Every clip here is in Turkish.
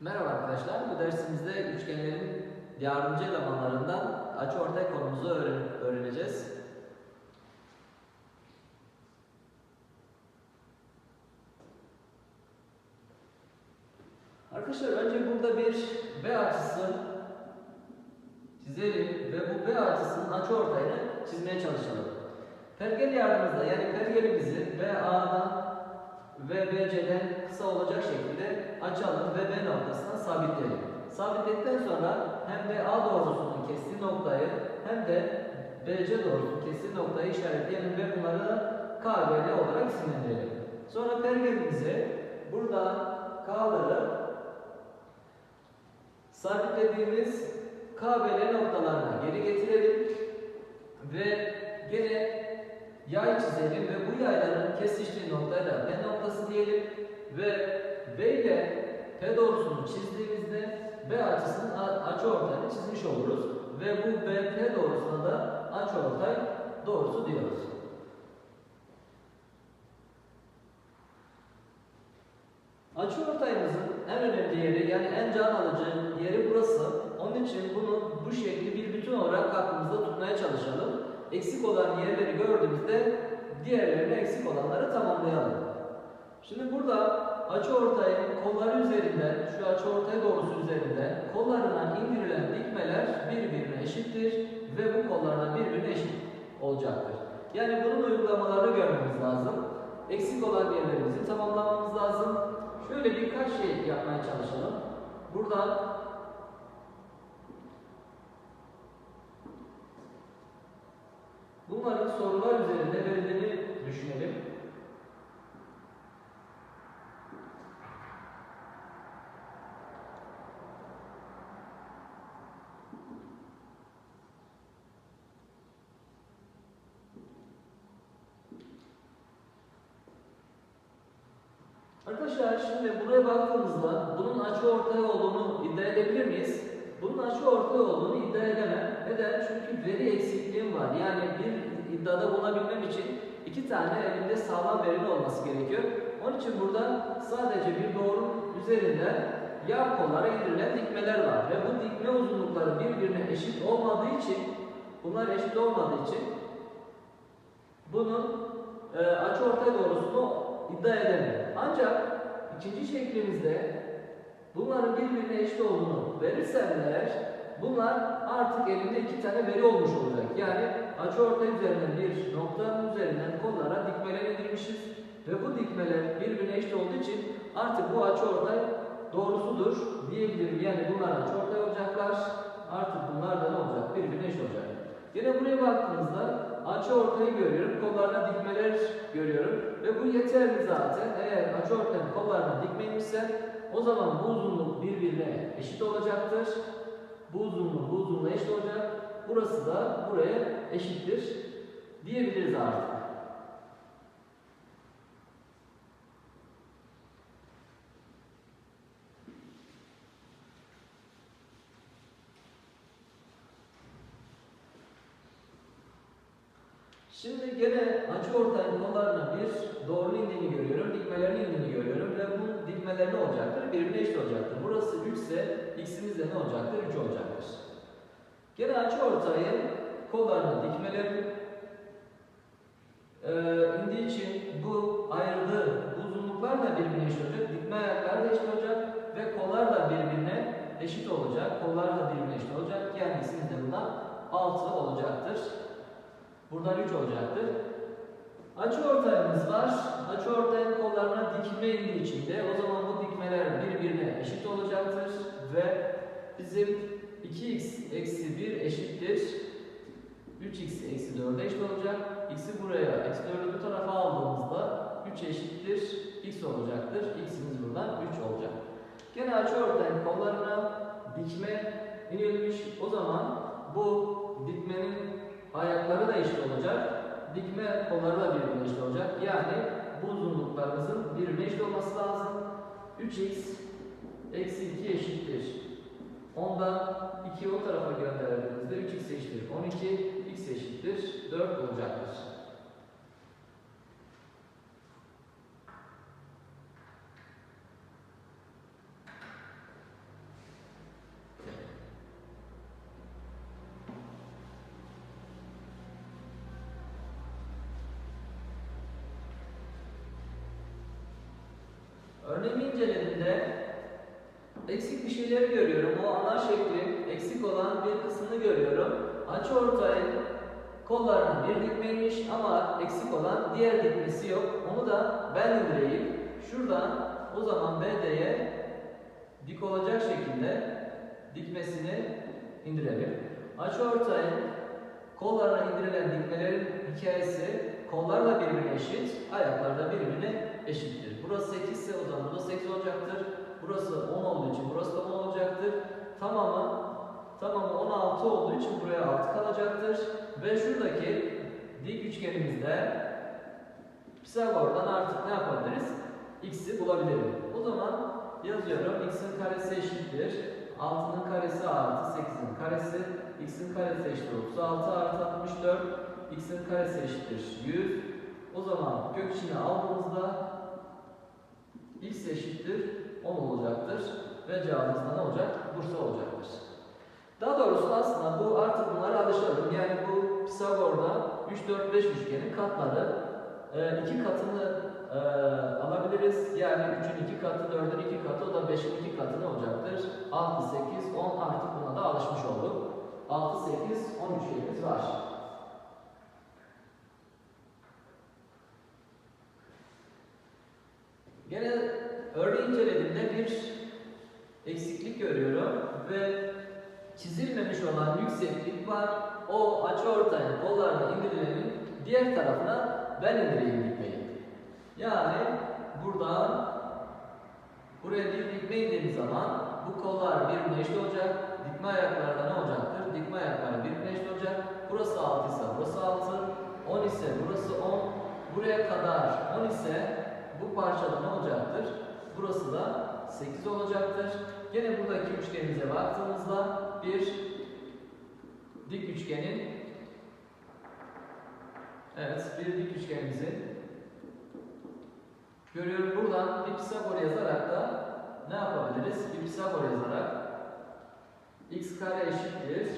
Merhaba arkadaşlar. Bu dersimizde üçgenlerin yardımcı elemanlarından açıortay konumuzu öğren- öğreneceğiz. Arkadaşlar önce burada bir B açısı çizelim ve bu B açısının açıortayını çizmeye çalışalım. Pergel yardımıyla yani pergelimizi BA'dan ve BC'den kısa olacak şekilde açalım ve B noktasına sabitleyelim. Sabitledikten sonra hem BA doğrusunun kestiği noktayı hem de BC doğrusunun kestiği noktayı işaretleyelim ve bunları da KBL olarak isimlendirelim. Sonra pergelimizi buradan kaldırıp sabitlediğimiz KBL noktalarına geri getirelim ve gene yay çizelim ve bu yayların kesiştiği noktaya da P noktası diyelim ve B ile P doğrusunu çizdiğimizde B açısının açıortayını çizmiş oluruz ve bu BP doğrusuna da açıortay doğrusu diyoruz. Açıortayımızın en önemli yeri yani en can alıcı yeri burası. Onun için bunu bu şekli bir bütün olarak aklımızda tutmaya çalışalım. Eksik olan yerleri gördüğümüzde diğerlerini eksik olanları tamamlayalım. Şimdi burada açıortayın kolları üzerinden, şu açıortay doğrusu üzerinden kollarından indirilen dikmeler birbirine eşittir ve bu kollardan birbirine eşit olacaktır. Yani bunun uygulamalarını görmemiz lazım. Eksik olan yerlerimizi tamamlamamız lazım. Şöyle birkaç şey yapmaya çalışalım. Buradan bunların sorular üzerinde verildiğini düşünelim. Arkadaşlar şimdi buraya baktığımızda bunun açı ortay olduğunu iddia edebilir miyiz? Bunun açı ortay olduğunu iddia edemem. Neden? Çünkü veri eksikliğim var. Yani bir iddiada bulunabilmem için iki tane elimde sağlam verinin olması gerekiyor. Onun için burada sadece bir doğrunun üzerinde yan kollara indirilen dikmeler var. Ve bu dikme uzunlukları birbirine eşit olmadığı için bunlar eşit olmadığı için bunun e, açı ortay doğrusunu iddia edemiyor. Ancak ikinci şeklimizde bunların birbirine eşit olduğunu verirsem eğer bunlar artık elimde iki tane veri olmuş olacak. Yani açı ortay üzerinden bir noktanın üzerinden kollara dikmeler indirmişiz ve bu dikmeler birbirine eşit olduğu için artık bu açı ortay doğrusudur diyebilirim. Yani bunlar açı olacaklar. Artık bunlar da ne olacak? Birbirine eşit olacak. Yine buraya baktığımızda açı ortayı görüyorum, kollarına dikmeler görüyorum ve bu yeterli zaten. Eğer açı ortayın kollarına dikmeymişse o zaman bu uzunluk birbirine eşit olacaktır. Bu uzunluk bu uzunluğa eşit olacak. Burası da buraya eşittir diyebiliriz artık. Şimdi gene açı ortayın kollarına bir doğru indiğini görüyorum, dikmelerin indiğini görüyorum ve bu dikmeler ne olacaktır? Birbirine eşit olacaktır. Burası 3 ise x'imiz de ne olacaktır? 3 olacaktır. Gene açı ortayın kollarına dikmelerin e, indiği için bu ayrıldığı uzunluklar da birbirine eşit olacak. Dikme ayakları da eşit olacak ve kollar da birbirine eşit olacak. Kollar da birbirine eşit olacak. Yani x'imiz de bundan 6 olacaktır. Buradan 3 olacaktır. Açı ortayımız var. Açı ortayın kollarına dikme indiği için de o zaman bu dikmeler birbirine eşit olacaktır ve bizim 2x eksi 1 eşittir 3x eksi 4'e eşit olacak. x'i buraya eksi 4'ü bu tarafa aldığımızda 3 eşittir x olacaktır. x'imiz buradan 3 olacak. Gene açı ortayın kollarına dikme inilmiş. O zaman bu dikmenin ayakları da eşit olacak. Dikme kolları da birbirine eşit olacak. Yani bu uzunluklarımızın birbirine eşit olması lazım. 3x eksi 2 eşittir. Ondan 2'yi o tarafa gönderdiğinizde 3x eşittir 12, x eşittir 4 olacaktır. Örneğin inceleninde eksik bir şeyleri görüyorum. O ana şeklin eksik olan bir kısmını görüyorum. Açı ortayın kollarına bir dikmeymiş ama eksik olan diğer dikmesi yok. Onu da ben indireyim. Şuradan o zaman BD'ye dik olacak şekilde dikmesini indirelim. Açı ortayın kollarına indirilen dikmelerin hikayesi kollarla birbirine eşit, ayaklarda birbirine eşittir. Burası 8 ise o zaman burası 8 olacaktır. Burası 10 olduğu için burası da 10 olacaktır. Tamamı tamamı 16 olduğu için buraya 6 kalacaktır. Ve şuradaki dik üçgenimizde Pisagor'dan artık ne yapabiliriz? X'i bulabilirim. O zaman yazıyorum. X'in karesi eşittir. 6'nın karesi artı 8'in karesi. X'in karesi eşittir 36 artı 64. X'in karesi eşittir 100. O zaman kök içine aldığımızda X eşittir 10 olacaktır. Ve cevabımız ne olacak? Bursa olacaktır. Daha doğrusu aslında bu artık bunlara alışalım. Yani bu Pisagor'da 3, 4, 5 üçgenin katları e, iki katını e, alabiliriz. Yani 3'ün 2 katı, 4'ün 2 katı, o da 5'in 2 katı ne olacaktır? 6, 8, 10 artık buna da alışmış olduk. 6, 8, 10 üçgenimiz var. Bir eksiklik görüyorum ve çizilmemiş olan yükseklik var. O açıortayın kollarına indirilenin diğer tarafına ben indireyim dikmeyi. Yani buradan buraya bir dikme indiğim zaman bu kollar birbirine eşit olacak. Dikme ayaklarda ne olacaktır? Dikme ayakları birbirine eşit olacak. Burası 6 ise burası 6, 10 ise burası 10. Buraya kadar 10 ise bu parçada ne olacaktır? Burası da 8 olacaktır. Gene buradaki üçgenimize baktığımızda bir dik üçgenin Evet, bir dik üçgenimizin görüyorum buradan bir Pisagor yazarak da ne yapabiliriz? Bir Pisagor yazarak x kare eşittir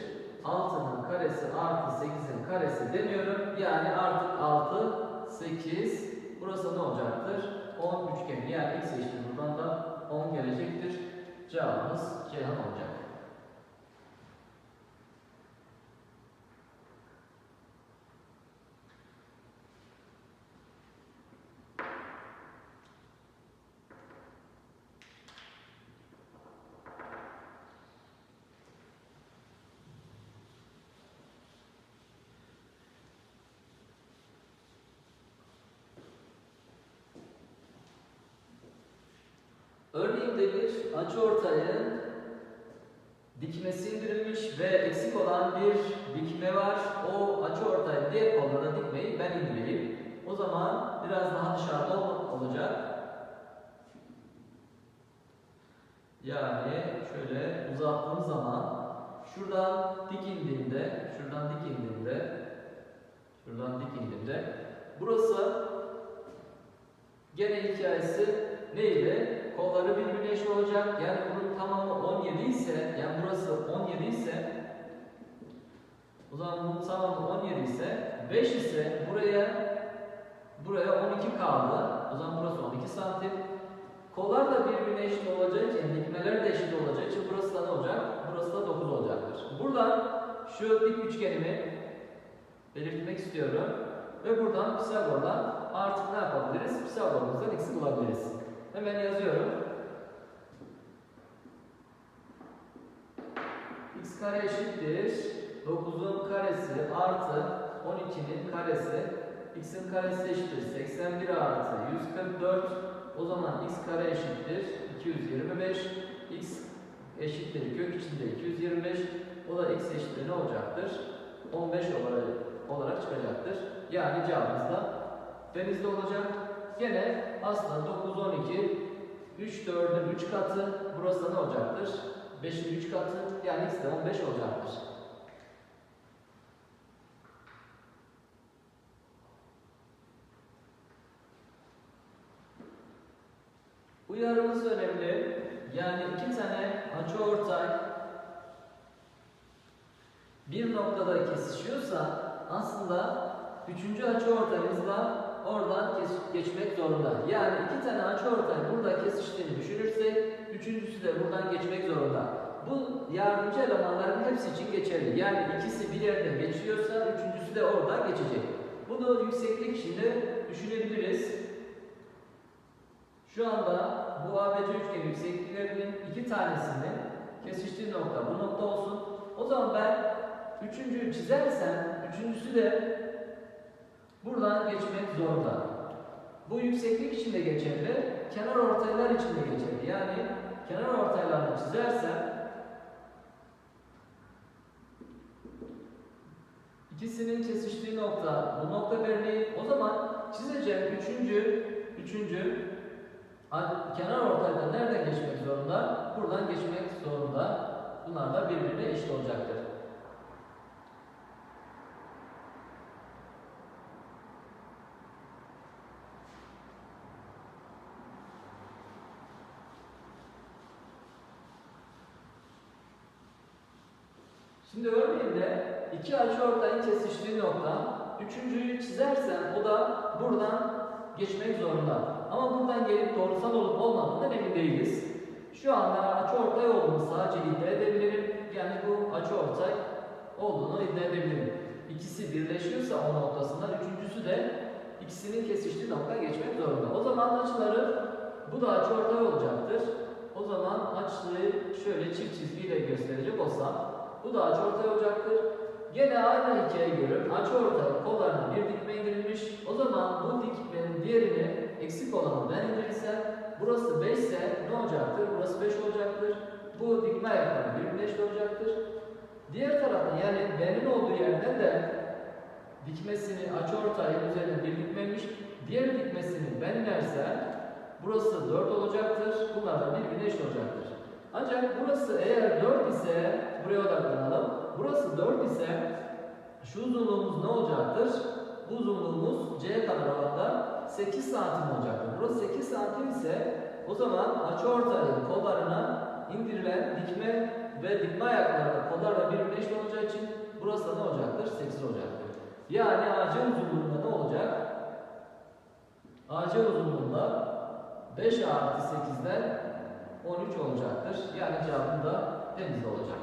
6'nın karesi artı 8'in karesi demiyorum. Yani artık 6, 8 burası ne olacaktır? 10 üçgeni yani x eşittir buradan da 10 gelecektir. Cevabımız Ceyhan olacak. Örneğinde bir açıortayın dikmesi indirilmiş ve eksik olan bir dikme var. O açıortayın diğer kollarına dikmeyi ben indireyim. O zaman biraz daha dışarıda ol- olacak. Yani şöyle uzattığım zaman şuradan dik indiğimde, şuradan dik indiğimde, şuradan dik indiğimde burası gene hikayesi neydi? Kolları birbirine eşit olacak. Yani bunun tamamı 17 ise, yani burası 17 ise o zaman bunun tamamı 17 ise 5 ise buraya buraya 12 kaldı. O zaman burası 12 santim. Kollar da birbirine eşit olacağı için, dikmeler de eşit olacağı için burası da ne olacak? Burası da 9 olacaktır. Buradan şu dik üçgenimi belirtmek istiyorum. Ve buradan Pisagor'dan artık ne yapabiliriz? Pisagor'umuzdan x'i bulabiliriz. Hemen yazıyorum. x kare eşittir. 9'un karesi artı 12'nin karesi. x'in karesi eşittir. 81 artı 144. O zaman x kare eşittir. 225. x eşittir. Kök içinde 225. O da x eşittir ne olacaktır? 15 olarak, olarak çıkacaktır. Yani cevabımız da denizde olacak. Gene aslında 9, 12, 3, 4'ün 3 katı. Burası da ne olacaktır? 5'in 3 katı. Yani x de 15 olacaktır. Uyarımız önemli. Yani iki tane açıortay bir noktada kesişiyorsa aslında üçüncü açıortayımızla oradan geçmek zorunda. Yani iki tane açıortay burada kesiştiğini düşünürsek üçüncüsü de buradan geçmek zorunda. Bu yardımcı elemanların hepsi için geçerli. Yani ikisi bir yerden geçiyorsa üçüncüsü de oradan geçecek. Bunu yükseklik içinde düşünebiliriz. Şu anda bu ABC üçgen yüksekliklerinin iki tanesinin kesiştiği nokta bu nokta olsun. O zaman ben üçüncüyü çizersem üçüncüsü de buradan geçmek zorunda. Bu yükseklik için de geçerli, kenar ortaylar için de geçerli. Yani kenar ortaylarını çizersem ikisinin kesiştiği nokta bu nokta belirleyin. O zaman çizeceğim üçüncü, üçüncü kenar ortayda nereden geçmek zorunda? Buradan geçmek zorunda. Bunlar da birbirine eşit olacaktır. Şimdi örneğinde iki açıortayın kesiştiği nokta, üçüncüyü çizersem o da buradan geçmek zorunda. Ama buradan gelip doğrusal olup olmadığından emin değiliz. Şu anda açıortay olduğunu sadece iddia edebilirim. Yani bu açıortay olduğunu iddia edebilirim. İkisi birleşiyorsa o noktasından, üçüncüsü de ikisinin kesiştiği nokta geçmek zorunda. O zaman açıları bu da açıortay olacaktır. O zaman açıyı şöyle çift çizgiyle gösterecek olsam bu da açıortay olacaktır. Gene aynı hikaye görür. Açıortay kollarına bir dikme indirilmiş. O zaman bu dikmenin diğerini eksik olanı ben indirirsem burası 5 ise ne olacaktır? Burası 5 olacaktır. Bu dikme ayakları birbirine eşit olacaktır. Diğer taraftan yani B'nin olduğu yerden de dikmesini açıortayın üzerine bir dikmemiş. Diğer dikmesini ben inersem burası 4 olacaktır. Bunlar da birbirine eşit olacaktır. Ancak burası eğer 4 ise buraya odaklanalım. Burası 4 ise şu uzunluğumuz ne olacaktır? Bu uzunluğumuz C kadar alanda 8 santim olacaktır. Burası 8 santim ise o zaman açıortayın kollarına indirilen dikme ve dikme ayakları kollarla birbirine eşit olacağı için burası da ne olacaktır? 8 olacaktır. Yani AC uzunluğunda ne olacak? AC uzunluğunda 5 artı 8'den 13 olacaktır. Yani cevabım da denizde olacak.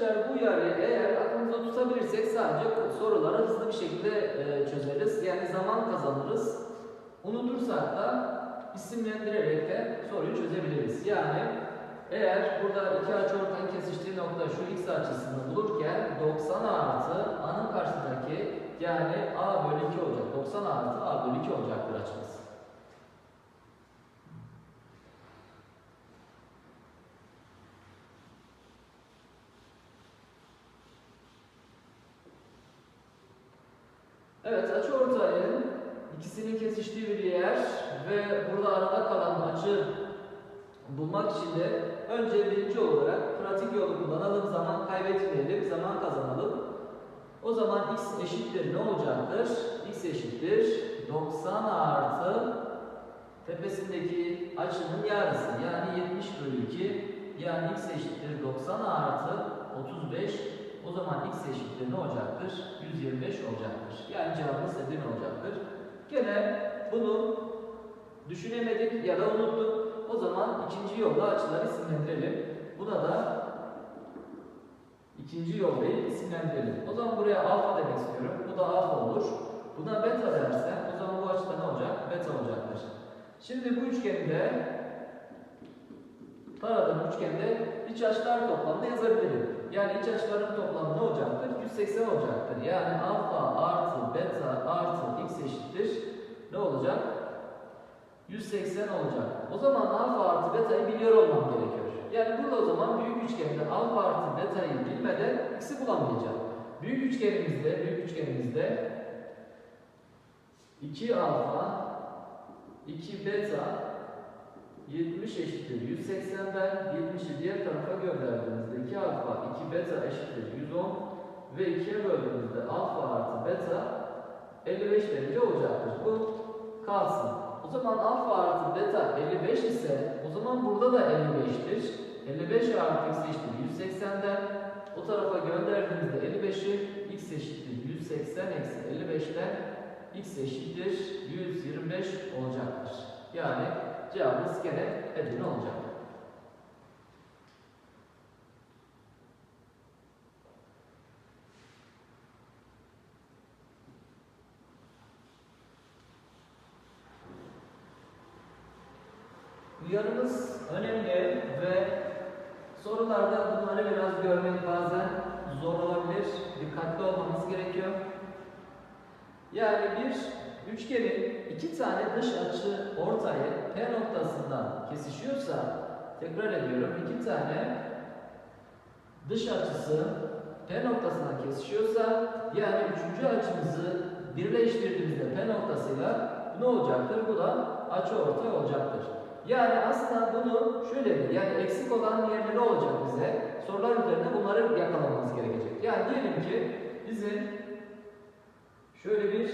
Arkadaşlar bu yarıyı eğer aklımızda tutabilirsek sadece soruları hızlı bir şekilde e, çözeriz. Yani zaman kazanırız. Unutursak da isimlendirerek de soruyu çözebiliriz. Yani eğer burada iki açıortayın kesiştiği nokta şu x açısını bulurken 90 artı a'nın karşısındaki yani a bölü 2 olacak. 90 artı a bölü 2 olacaktır açımız. Evet, açı ortayın ikisinin kesiştiği bir yer ve burada arada kalan açı bulmak için de önce birinci olarak pratik yolu kullanalım, zaman kaybetmeyelim, zaman kazanalım. O zaman x eşittir ne olacaktır? x eşittir 90 artı tepesindeki açının yarısı yani 70 bölü 2 yani x eşittir 90 artı 35 o zaman x eşittir ne olacaktır? 125 olacaktır. Yani cevabımız Edirne olacaktır. Gene bunu düşünemedik ya da unuttuk. O zaman ikinci yolda açıları isimlendirelim. Buna da ikinci yol değil isimlendirelim. O zaman buraya alfa demek istiyorum. Bu da alfa olur. Buna beta dersem o zaman bu açıda ne olacak? Beta olacaktır. Şimdi bu üçgende taradığım üçgende iç açılar toplamını yazabilirim. Yani iç açıların toplamı ne olacaktır? 180 olacaktır. Yani alfa artı beta artı x eşittir. Ne olacak? 180 olacak. O zaman alfa artı beta'yı biliyor olmam gerekiyor. Yani burada o zaman büyük üçgende alfa artı beta'yı bilmeden x'i bulamayacağım. Büyük üçgenimizde, büyük üçgenimizde 2 alfa 2 beta 70 eşittir 180'den 70'i diğer tarafa gönderdiğimizde 2 alfa 2 beta eşittir 110 ve 2'ye böldüğümüzde alfa artı beta 55 derece olacaktır. Bu kalsın. O zaman alfa artı beta 55 ise o zaman burada da 55'tir. 55 artı x eşittir 180'den o tarafa gönderdiğimizde 55'i x eşittir 180 eksi 55'ten x eşittir 125 olacaktır. Yani cevabımız gene Edirne olacak. Uyarımız önemli ve sorularda bunları biraz görmek bazen zor olabilir. Dikkatli olmamız gerekiyor. Yani bir üçgenin iki tane dış açı ortayı P noktasından kesişiyorsa tekrar ediyorum iki tane dış açısı P noktasından kesişiyorsa yani üçüncü açımızı birleştirdiğimizde P noktasıyla ne olacaktır? Bu da açı ortay olacaktır. Yani aslında bunu şöyle bir yani eksik olan yerleri olacak bize. Sorular üzerinde bunları yakalamamız gerekecek. Yani diyelim ki bizim şöyle bir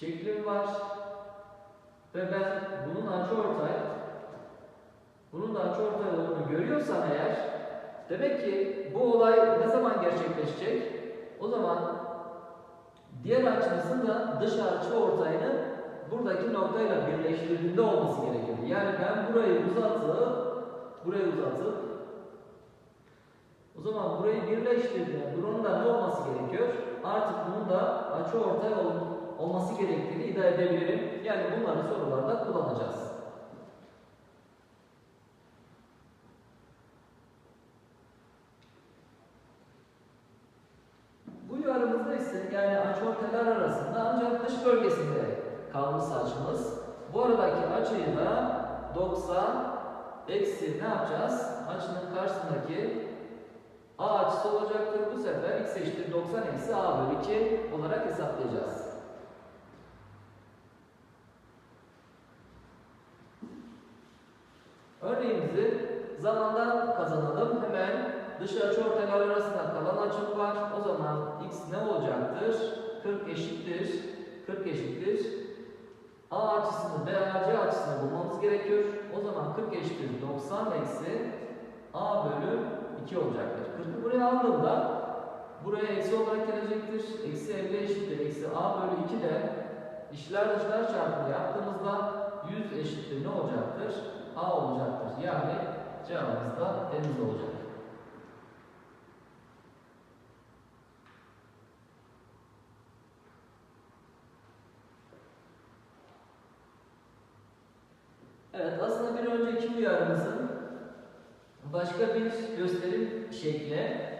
şeklim var ve ben bunun açıortay bunun da açıortay olduğunu görüyorsam eğer demek ki bu olay ne zaman gerçekleşecek? O zaman diğer açımızın da dış açı ortayını buradaki noktayla birleştirdiğinde olması gerekiyor. Yani ben burayı uzatıp burayı uzatıp o zaman burayı birleştirdiğinde buranın da ne olması gerekiyor? Artık bunun da açı ortay ol, olması gerektiğini iddia edebilirim. Yani bunları sorularda kullanacağız. Bu yarımızda ise yani açıortaylar arasında ancak dış bölgesinde kalmış açımız. Bu aradaki açıyı da 90 eksi ne yapacağız? Açının karşısındaki A açısı olacaktır. Bu sefer x eşittir 90 eksi A bölü 2 olarak hesaplayacağız. Zamandan kazanalım. Hemen dış açıortaylar arasında kalan açım var. O zaman x ne olacaktır? 40 eşittir. 40 eşittir. A açısını, BAC açısını bulmamız gerekiyor. O zaman 40 eşittir 90 eksi A bölü 2 olacaktır. 40'ı buraya aldığımda buraya eksi olarak gelecektir. Eksi 50 eşittir. Eksi A bölü 2 de işler dışlar çarpımı yaptığımızda 100 eşittir ne olacaktır? A olacaktır. Yani cevabımız da deniz olacak. Evet, aslında bir önceki uyarımızın başka bir gösterim şekli.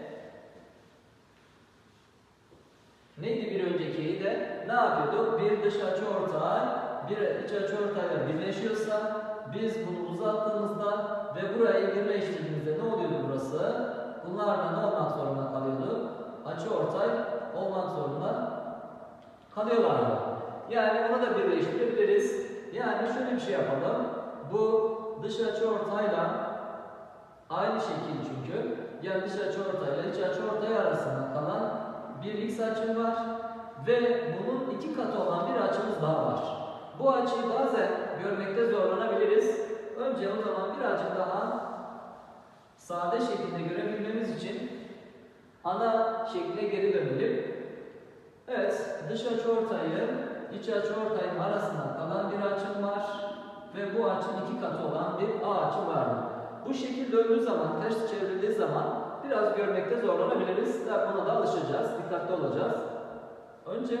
Neydi bir öncekiyi de? Ne yapıyorduk? Bir dış açı ortay, bir iç açı ortayla birleşiyorsa biz bunu uzattığımızda burayı birleştirdiğimizde ne oluyordu burası? Bunlarla ne olmak zorunda kalıyordu? Açı ortay olmak zorunda kalıyorlardı. Yani onu da birleştirebiliriz. Yani şöyle bir şey yapalım. Bu dış açı ortayla aynı şekil çünkü. Yani dış açı ortayla iç açı ortay arasında kalan bir x açım var ve bunun iki katı olan bir açımız daha var. Bu açıyı bazen görmekte zorlanabiliriz. Önce o zaman birazcık daha sade şekilde görebilmemiz için ana şekle geri dönelim. Evet, dış açı ortayı iç açı ortayın arasında kalan bir açım var ve bu açının iki katı olan bir A açı var. Bu şekil döndüğü zaman, ters çevrildiği zaman biraz görmekte zorlanabiliriz. Tabi buna da alışacağız, dikkatli olacağız. Önce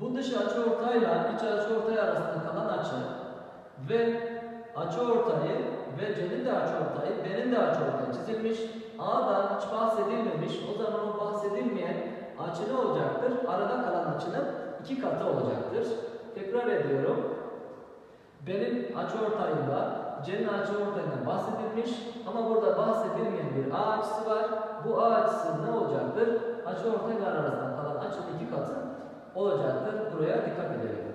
bu dış açı ortayla iç açı ortay arasında kalan açı ve açı ortayı ve C'nin de açı ortayı, B'nin de açı ortayı çizilmiş. A'dan hiç bahsedilmemiş. O zaman o bahsedilmeyen açı ne olacaktır? Arada kalan açının iki katı olacaktır. Tekrar ediyorum. B'nin açıortayında C'nin açıortayından bahsedilmiş ama burada bahsedilmeyen bir A açısı var. Bu A açısı ne olacaktır? Açıortaylar arasında kalan açının iki katı olacaktır. Buraya dikkat edelim.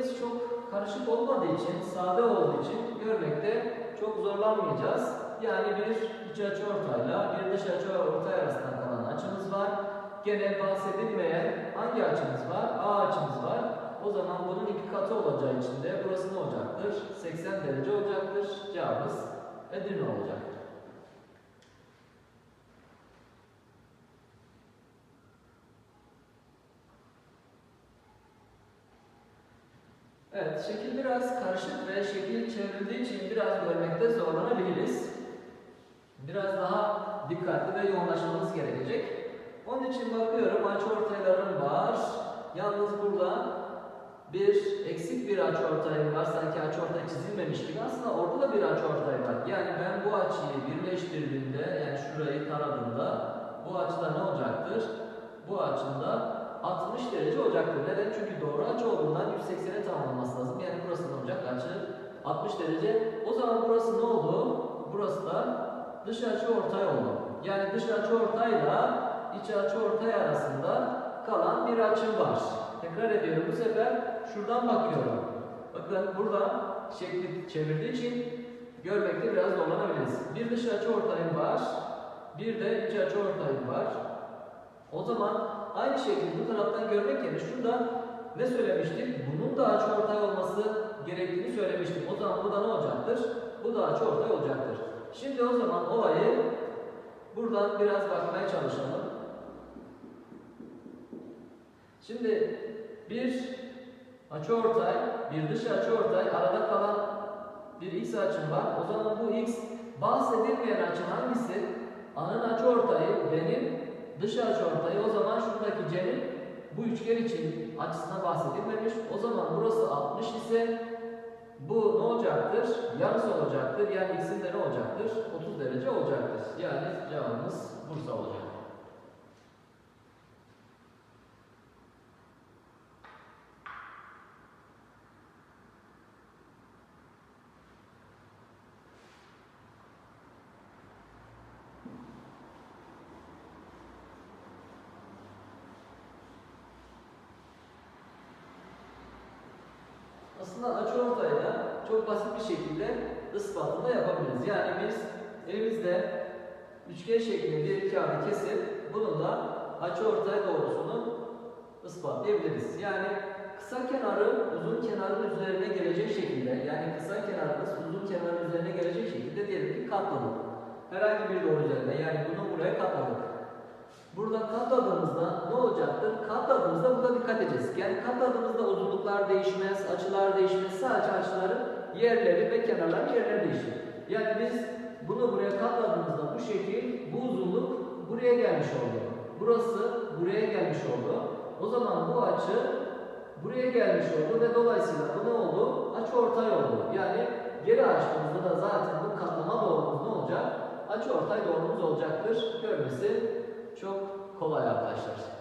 Örneğimiz çok karışık olmadığı için, sade olduğu için görmekte çok zorlanmayacağız. Yani bir iç açı ortayla bir dış açı ortay arasında kalan açımız var. Gene bahsedilmeyen hangi açımız var? A açımız var. O zaman bunun iki katı olacağı için de burası ne olacaktır? 80 derece olacaktır. Cevabımız Edirne olacaktır. Evet, şekil biraz karışık ve şekil çevrildiği için biraz görmekte zorlanabiliriz. Biraz daha dikkatli ve yoğunlaşmamız gerekecek. Onun için bakıyorum açıortaylarım var. Yalnız burada bir eksik bir açıortayım var. Sanki açıortay çizilmemiş gibi. Aslında orada da bir açıortay var. Yani ben bu açıyı birleştirdiğimde, yani şurayı taradığımda bu açıda ne olacaktır? Bu açında 60 derece olacaktır. Neden? Çünkü doğru açı olduğundan 180'e tamamlaması lazım. Yani burası ne olacak? Açı 60 derece. O zaman burası ne oldu? Burası da dış açı ortay oldu. Yani dış açı ortayla iç açı ortay arasında kalan bir açı var. Tekrar ediyorum. Bu sefer şuradan bakıyorum. Bakın burada şekli çevirdiği için görmekte biraz zorlanabiliriz. Bir dış açı ortayım var. Bir de iç açı ortayım var. O zaman aynı şekilde bu taraftan görmek yerine şurada ne söylemiştik? Bunun da açıortay olması gerektiğini söylemiştim. O zaman bu da ne olacaktır? Bu da açıortay olacaktır. Şimdi o zaman olayı buradan biraz bakmaya çalışalım. Şimdi bir açıortay, bir dış açıortay, arada kalan bir x açım var. O zaman bu x bahsedilmeyen açı hangisi? A'nın açıortayı benim dış açıortayı o zaman şuradaki c'nin bu üçgen için açısına bahsedilmemiş. O zaman burası 60 ise bu ne olacaktır? Yarısı olacaktır. Yani x'in de ne olacaktır? 30 derece olacaktır. Yani cevabımız Bursa olacak. Aslında açıortayla çok basit bir şekilde ispatını da yapabiliriz. Yani biz elimizde üçgen şeklinde bir kağıdı kesip bununla açıortay doğrusunu ispatlayabiliriz. Yani kısa kenarı uzun kenarın üzerine gelecek şekilde yani kısa kenarımız uzun kenarın üzerine gelecek şekilde diyelim ki katladık. Herhangi bir doğru üzerine yani bunu buraya katladık. Burada katladığımızda ne olacaktır? Katladığımızda burada dikkat edeceğiz. Yani katladığımızda uzunluklar değişmez, açılar değişmez. Sadece açıların yerleri ve kenarların yerleri değişir. Yani biz bunu buraya katladığımızda bu şekil, bu uzunluk buraya gelmiş oldu. Burası buraya gelmiş oldu. O zaman bu açı buraya gelmiş oldu ve dolayısıyla bu ne oldu? Açı ortay oldu. Yani geri açtığımızda da zaten bu katlama doğrumuz ne olacak? Açı ortay doğrumuz olacaktır. Görmesi çok kolay arkadaşlar.